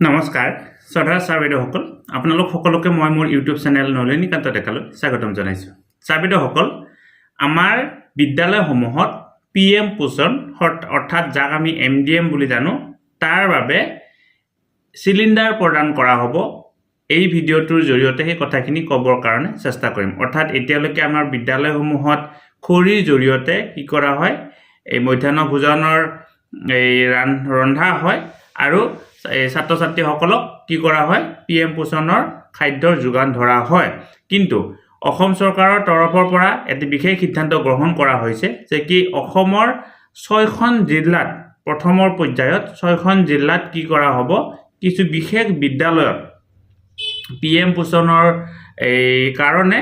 নমস্কাৰ শ্ৰদ্ধা ছাৰ বাইদেউসকল আপোনালোক সকলোকে মই মোৰ ইউটিউব চেনেল নলিনীকান্ত ডেকালৈ স্বাগতম জনাইছোঁ। ছাৰ বাইদেউসকল আমাৰ বিদ্যালয়সমূহত পি এম পোষণ অৰ্থ- অৰ্থাৎ যাক আমি এম ডি এম বুলি জানো তাৰ বাবে চিলিণ্ডাৰ প্ৰদান কৰা হ'ব। এই ভিডিঅ'টোৰ জৰিয়তে সেই কথাখিনি ক'বৰ কাৰণে চেষ্টা কৰিম। অৰ্থাৎ এতিয়ালৈকে আমাৰ বিদ্যালয়সমূহত খৰিৰ জৰিয়তে কি কৰা হয় এই মধ্যাহ্ন ভোজনৰ এই ৰান ৰন্ধা হয় আৰু ছাত্ৰ ছাত্ৰীসকলক কি কৰা হয়? পি এম পোষণৰ খাদ্যৰ যোগান ধৰা হয়। কিন্তু অসম চৰকাৰৰ তৰফৰ পৰা এটি বিশেষ সিদ্ধান্ত গ্ৰহণ কৰা হৈছে যে কি অসমৰ ছয়খন জিলাত, প্ৰথমৰ পৰ্যায়ত ছয়খন জিলাত কি কৰা হ'ব? কিছু বিশেষ বিদ্যালয়ত। পি এম পোষণৰ এই কাৰণে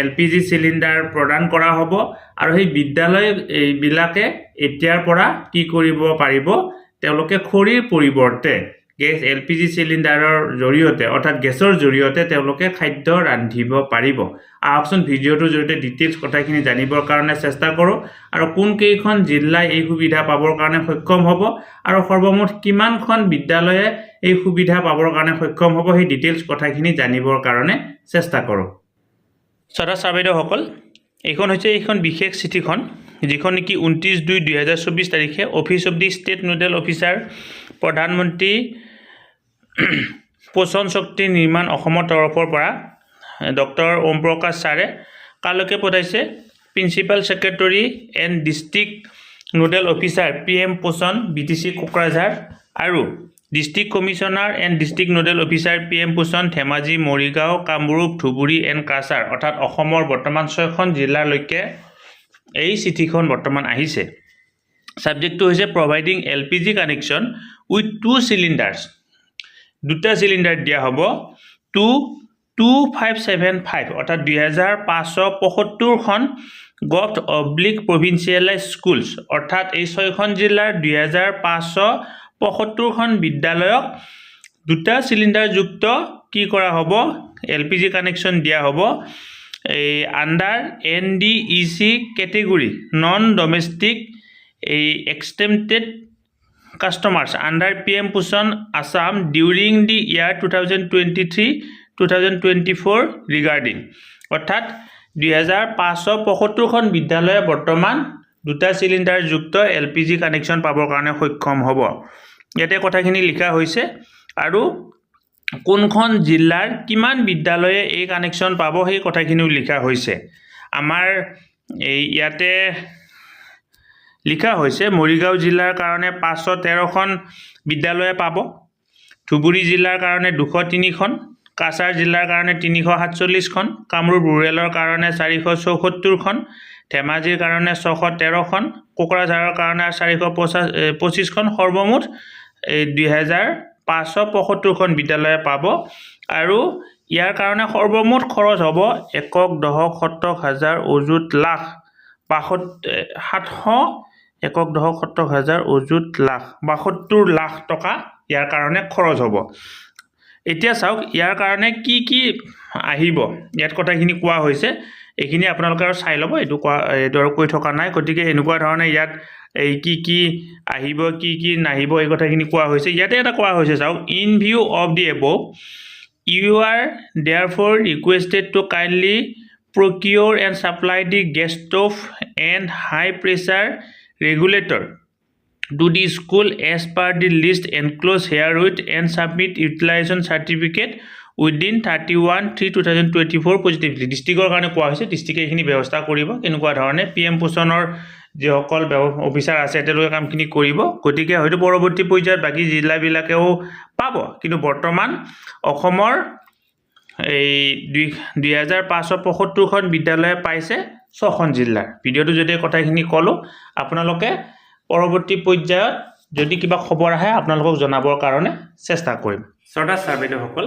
এল পি জি চিলিণ্ডাৰ প্ৰদান কৰা হ'ব। আৰু সেই বিদ্যালয় এইবিলাকে এতিয়াৰ পৰা কি কৰিব পাৰিব? তেওঁলোকে খৰিৰ পৰিৱৰ্তে গেছ এল পি জি চিলিণ্ডাৰৰ জৰিয়তে অৰ্থাৎ গেছৰ জৰিয়তে তেওঁলোকে খাদ্য ৰান্ধিব পাৰিব। আহকচোন ভিডিঅ'টোৰ জৰিয়তে ডিটেইলছ কথাখিনি জানিবৰ কাৰণে চেষ্টা কৰোঁ। আৰু কোনকেইখন জিলাই এই সুবিধা পাবৰ কাৰণে সক্ষম হ'ব? আৰু সৰ্বমুঠ কিমানখন বিদ্যালয়ে এই সুবিধা পাবৰ কাৰণে সক্ষম হ'ব? সেই ডিটেইলছ কথাখিনি জানিবৰ কাৰণে চেষ্টা কৰোঁ। শ্ৰদ্ধা ছাৰ বাইদেউসকল এইখন হৈছে এইখন বিশেষ চিঠিখন। যিখন নেকি ঊনত্ৰিছ দুই দুহেজাৰ চৌবিছ তাৰিখে office of the state nodal officer প্ৰধানমন্ত্ৰী পোষণ শক্তি নিৰ্মাণ অসমৰ তৰফৰ পৰা ডক্টৰ ওম প্ৰকাশ ছাৰে কালৈকে পঠাইছে। Principal secretary and district nodal officer P M Poshan B T C Kokrajhar আৰু district commissioner and district nodal officer P M Poshan Dhemaji Morigaon Kamrup Dhubri and Cachar অৰ্থাৎ অসমৰ বৰ্তমান ছয়খন জিলালৈকে এই চিঠিখন বৰ্তমান আহিছে। ছাবজেক্টটো হৈছে providing L P G connection with two cylinders দুটা চিলিণ্ডাৰ দিয়া হ'ব two two five seven five অৰ্থাৎ দুহেজাৰ পাঁচশো পঁসত্তৰখন গভট অব্লিক প্ৰভিঞ্চিয়েলাইজ স্কুলছ অৰ্থাৎ এই ছয়খন জিলাৰ দুহেজাৰ পাঁচশো পঁসত্তৰখন বিদ্যালয়ক দুটা চিলিণ্ডাৰযুক্ত কি কৰা হ'ব? এল পি জি কানেকশ্যন দিয়া হ'ব। এই under N D E C category non domestic এই exempted customers under P M Poshan Assam during the year two thousand twenty three two thousand twenty four regarding অৰ্থাৎ দুহেজাৰ পাঁচশ পঁসত্তৰখন বিদ্যালয়ে বৰ্তমান দুটা চিলিণ্ডাৰযুক্ত এল পি জি কানেকশ্যন পাবৰ কাৰণে সক্ষম হ'ব। ইয়াতে কথাখিনি লিখা হৈছে। আৰু কোনখন জিলাৰ কিমান বিদ্যালয়ে এই কানেকশ্যন পাব সেই কথাখিনিও লিখা হৈছে। আমাৰ এই ইয়াতে লিখা হৈছে মৰিগাঁও জিলাৰ কাৰণে পাঁচশ তেৰখন বিদ্যালয়ে পাব ধুবুৰী জিলাৰ কাৰণে দুশ তিনিখন কাছাৰ জিলাৰ কাৰণে তিনিশ সাতচল্লিছখন কামৰূপ ৰুৰেলৰ কাৰণে চাৰিশ চৌসত্তৰখন ধেমাজিৰ কাৰণে ছশ তেৰখন কোকৰাঝাৰৰ কাৰণে চাৰিশ পঁচা পঁচিছখন সৰ্বমুঠ এই দুহেজাৰ পাঁচশ পঁসত্তৰখন বিদ্যালয়ে পাব আৰু ইয়াৰ কাৰণে সৰ্বমুঠ খৰচ হ'ব একক দশক শতক হাজাৰ অযুত লাখ বাসত সাতশ একক দশক সত্তৰ হাজাৰ অযুত লাখ বাসত্তৰ লাখ টকা ইয়াৰ কাৰণে খৰচ হ'ব। এতিয়া চাওক ইয়াৰ কাৰণে কি কি আহিব? ইয়াত কথাখিনি কোৱা হৈছে। এইখিনি আপোনালোকে আৰু চাই ল'ব, এইটো কোৱা, এইটো আৰু কৈ থকা নাই। গতিকে এনেকুৱা ধৰণে ইয়াত এই কি কি আহিব, কি কি নাহিব, এই কথাখিনি কোৱা হৈছে। ইয়াতে এটা কোৱা হৈছে, চাওক in view of the above you are therefore requested to kindly procure and supply the gas stove and high pressure regulator to the school as per the list enclosed herewith and submit utilization certificate within thirty one three two thousand twenty four positively ডিষ্ট্ৰিক্টৰ কাৰণে কোৱা হৈছে ডিষ্ট্ৰিক্টে এইখিনি ব্যৱস্থা কৰিব কেনেকুৱা ধৰণে P M পোষণৰ যিসকল অফিচাৰ আছে তেওঁলোকে কামখিনি কৰিব গতিকে হয়তো পৰৱৰ্তী পৰ্যায়ত বাকী জিলাবিলাকেও পাব। কিন্তু বৰ্তমান অসমৰ এই দুই দুহেজাৰ পাঁচশ পঁসত্তৰখন বিদ্যালয়ে পাইছে ছখন জিলাৰ। ভিডিঅ'টো যদি কথাখিনি ক'লোঁ আপোনালোকে পৰৱৰ্তী পৰ্যায়ত যদি কিবা খবৰ আহে আপোনালোকক জনাবৰ কাৰণে চেষ্টা কৰিম। শ্ৰদ্ধা ছাৰ বাইদেউসকল